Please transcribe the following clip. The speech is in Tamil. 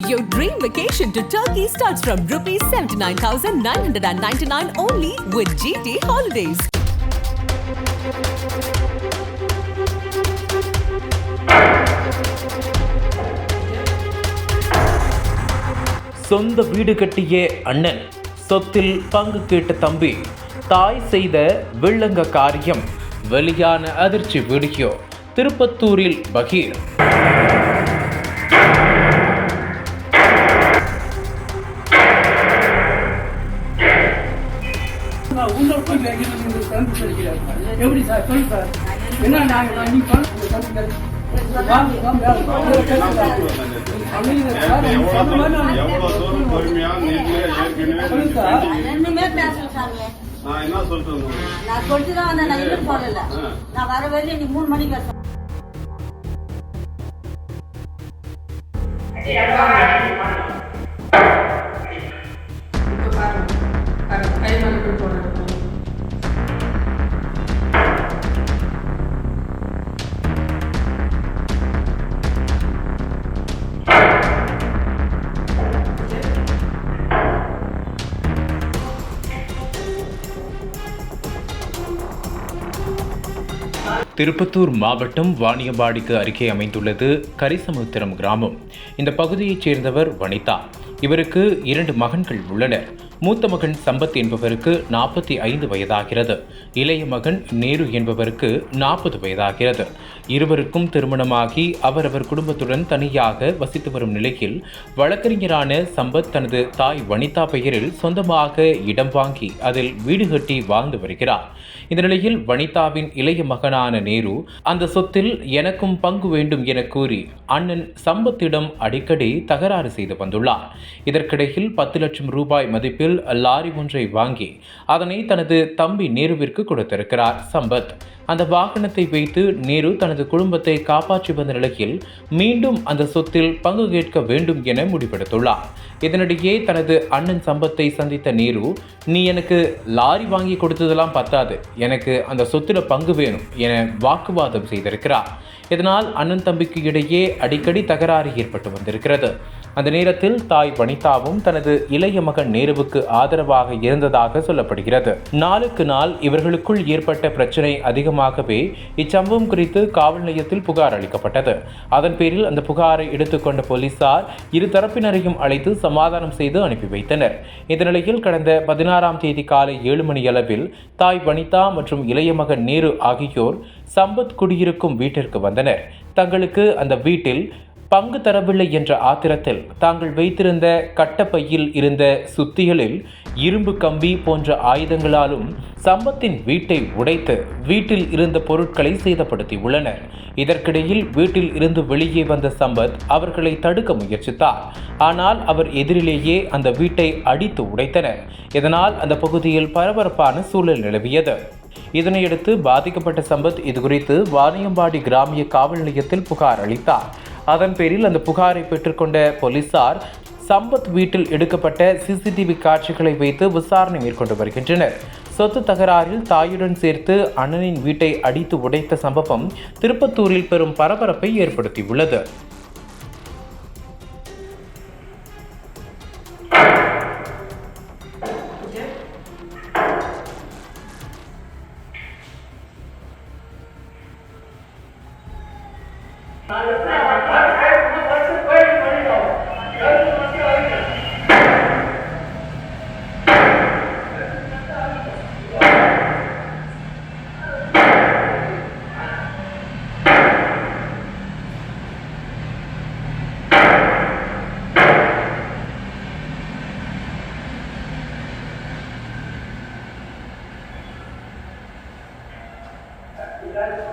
Your dream vacation to Turkey starts from rupees 79,999 only with GT Holidays. சொந்த வீடு கட்டிய அண்ணன் சொத்தில் பங்கு கேட்ட தம்பி தாய் செய்த வெள்ளங்க காரியம் வெளியான அதிர்ச்சி வீடியோ திருப்பத்தூரில் பகீர் நான் உள்ள போய் எங்கிட்ட நீங்க கண்டுபிடிக்கிறேன். எப்படி சார்? சொல்லு சார். என்ன சார், நீங்களே சார். சாமி நான் என்ன சொல்றேன்? நான் சொல்லிட்டு தான் வந்தேன் நான் இன்னும் போடல நான் வர வரையும் நீ மூணு மணிக்கு வர திருப்பத்தூர் மாவட்டம் வாணியம்பாடிக்கு அருகே அமைந்துள்ளது கரிசமுத்திரம் கிராமம். இந்த பகுதியைச் சேர்ந்தவர் வனிதா. இவருக்கு இரண்டு மகன்கள் உள்ளனர். மூத்த மகன் சம்பத் என்பவருக்கு நாற்பத்தி ஐந்து வயதாகிறது. இளைய மகன் நேரு என்பவருக்கு நாற்பது வயதாகிறது. இருவருக்கும் திருமணமாகி அவரவர் குடும்பத்துடன் தனியாக வசித்து வரும் நிலையில் வழக்கறிஞரான சம்பத் தனது தாய் வனிதா பெயரில் சொந்தமாக இடம் வாங்கி அதில் வீடு கட்டி வாழ்ந்து வருகிறார். இந்த நிலையில் வனிதாவின் இளைய மகனான நேரு அந்த சொத்தில் எனக்கும் பங்கு வேண்டும் என கூறி அண்ணன் சம்பத்திடம் அடிக்கடி தகராறு செய்து வந்துள்ளார். இதற்கிடையில் பத்து லட்சம் ரூபாய் மதிப்பில் லாரி ஒன்றை வாங்கி அதனை தனது தம்பி நேருவிற்கு கொடுத்திருக்கிறார். சம்பத் அந்த வாகனத்தை வைத்து நேரு தனது குடும்பத்தை காப்பாற்றி வந்த நிலையில் மீண்டும் அந்த சொத்தில் பங்கு கேட்க வேண்டும் என முடிவெடுத்துள்ளார். இதனிடையே தனது அண்ணன் சம்பத்தை சந்தித்த நேரு நீ எனக்கு லாரி வாங்கி கொடுத்ததெல்லாம் பத்தாது. எனக்கு அந்த சொத்துல பங்கு வேணும் என வாக்குவாதம் செய்திருக்கிறார். இதனால் அண்ணன் தம்பிக்கு இடையே அடிக்கடி தகராறு ஏற்பட்டு வந்திருக்கிறது. அந்த நேரத்தில் தாய் வனிதாவும் தனது இளைய மகன் நேருவுக்கு ஆதரவாக இருந்ததாக சொல்லப்படுகிறது. நாளுக்கு நாள் இவர்களுக்குள் ஏற்பட்ட பிரச்சனை அதிகமாகவே இச்சம்பவம் குறித்து காவல் நிலையத்தில் புகார் அளிக்கப்பட்டது. அதன் பேரில் அந்த புகாரை எடுத்துக்கொண்ட போலீசார் இரு தரப்பினரையும் அழைத்து சமாதானம் செய்து அனுப்பி வைத்தனர். இந்த நிலையில் கடந்த பதினாறாம் தேதி காலை ஏழு மணி அளவில் தாய் வனிதா மற்றும் இளைய மகன் நேரு ஆகியோர் சம்பத் குடியிருக்கும் வீட்டிற்கு வந்தனர். தங்களுக்கு அந்த வீட்டில் பங்கு தரவில்லை என்ற ஆத்திரத்தில் தாங்கள் வைத்திருந்த கட்டப்பையில் இருந்த சுத்திகளில் இரும்பு கம்பி போன்ற ஆயுதங்களாலும் சம்பத்தின் வீட்டை உடைத்து வீட்டில் இருந்த பொருட்களை சேதப்படுத்தியுள்ளனர். இதற்கிடையில் வீட்டில் இருந்து வெளியே வந்த சம்பத் அவர்களை தடுக்க முயற்சித்தார். ஆனால் அவர் எதிரிலேயே அந்த வீட்டை அடித்து உடைத்தனர். இதனால் அந்த பகுதியில் பரபரப்பான சூழல் நிலவியது. இதனையடுத்து பாதிக்கப்பட்ட சம்பத் இதுகுறித்து வாணியம்பாடி கிராமிய காவல் நிலையத்தில் புகார் அளித்தார். அதன் பேரில் அந்த புகாரை பெற்றுக்கொண்ட போலீசார் சம்பத் வீட்டில் எடுக்கப்பட்ட சிசிடிவி காட்சிகளை வைத்து விசாரணை மேற்கொண்டு வருகின்றனர். சொத்து தகராறில் தாயுடன் சேர்த்து அண்ணனின் வீட்டை அடித்து உடைத்த சம்பவம் திருப்பத்தூரில் பெரும் பரபரப்பை ஏற்படுத்தியுள்ளது.